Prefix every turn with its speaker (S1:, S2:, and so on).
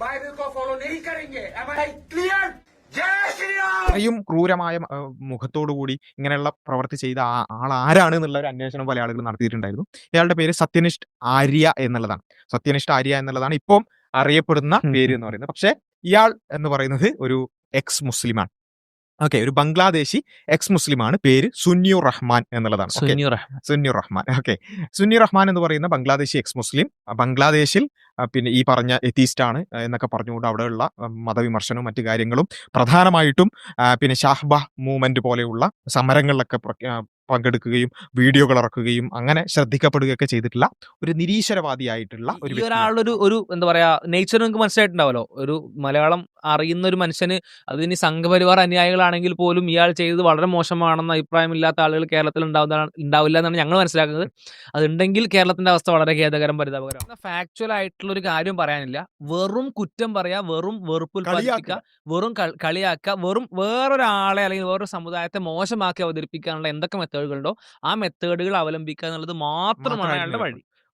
S1: Bible को follow नहीं करेंगे Am I clear? जय श्री राम
S2: അത്രയും ക്രൂരമായ ആ, മുഖത്തോടുകൂടി ഇങ്ങനെയുള്ള പ്രവൃത്തി ചെയ്ത ആ- ആൾ ആരാണ് എന്നുള്ള ഒരു അന്വേഷണം പല ആളുകൾ നടത്തിയിട്ടുണ്ടായിരുന്നു ഇയാളുടെ പേര് സത്യനിഷ്ഠ ആര്യ എന്നുള്ളതാണ് സത്യനിഷ്ഠ ആര്യ എന്നുള്ളതാണ് ഇപ്പം അറിയപ്പെടുന്ന
S3: ഉം.
S2: പേര് എന്ന് പറയുന്നത് പക്ഷെ ഇയാൾ എന്ന് പറയുന്നത് ഒരു എക്സ് മുസ്ലിമാണ് ഓക്കെ ഒരു ബംഗ്ലാദേശി എക്സ് മുസ്ലിമാണ് പേര് സുന്യു റഹ്മാൻ എന്നുള്ളതാണ്.
S3: സുന്യു റഹ്മാൻ
S2: സുന്യു റഹ്മാൻ ഓക്കെ സുന്യു റഹ്മാൻ എന്ന് പറയുന്ന ബംഗ്ലാദേശി എക്സ് മുസ്ലിം ബംഗ്ലാദേശിൽ പിന്നെ ഈ പറഞ്ഞ എത്തീസ്റ്റ് ആണ് എന്നൊക്കെ പറഞ്ഞുകൊണ്ട് അവിടെയുള്ള മതവിമർശനവും മറ്റു കാര്യങ്ങളും പ്രധാനമായിട്ടും പിന്നെ ഷാഹ്ബ മൂവ്മെന്റ് പോലെയുള്ള സമരങ്ങളിലൊക്കെ പങ്കെടുക്കുകയും വീഡിയോകൾ ഇറക്കുകയും അങ്ങനെ ശ്രദ്ധിക്കപ്പെടുകയൊക്കെ ചെയ്തിട്ടുള്ള ഒരു നിരീശ്വരവാദിയായിട്ടുള്ള ഒരു
S3: ഒരാളൊരു ഒരു എന്താ പറയാ നേച്ചർ നിങ്ങൾക്ക് മനസ്സിലായിട്ടുണ്ടാവല്ലോ. ഒരു മലയാളം അറിയുന്ന ഒരു മനുഷ്യന് അതിന് സംഘപരിവാർ അനുയായികളാണെങ്കിൽ പോലും ഇയാൾ ചെയ്തത് വളരെ മോശമാണെന്ന അഭിപ്രായമില്ലാത്ത ആളുകൾ കേരളത്തിൽ ഉണ്ടാവുന്ന ഉണ്ടാവില്ല എന്നാണ് ഞങ്ങൾ മനസ്സിലാക്കുന്നത്. അതുണ്ടെങ്കിൽ കേരളത്തിന്റെ അവസ്ഥ വളരെ ഖേദകരം പരിതാപകരം ഫാക്ച്വൽ ആയിട്ടുള്ള ഒരു കാര്യം പറയാനില്ല. വെറും കുറ്റം പറയാ വെറും വെറുപ്പ് ഉൽപ്പാദിപ്പിക്കുക വെറും കളിയാക്കുക വെറും വേറൊരാളെ അല്ലെങ്കിൽ വേറൊരു സമുദായത്തെ മോശമാക്കി അവതരിപ്പിക്കാനുള്ള എന്തൊക്കെ മെത്തേഡുകളുണ്ടോ? ആ മെത്തേഡുകൾ അവലംബിക്കുക എന്നുള്ളത് മാത്രമാണ് അയാളുടെ വഴി.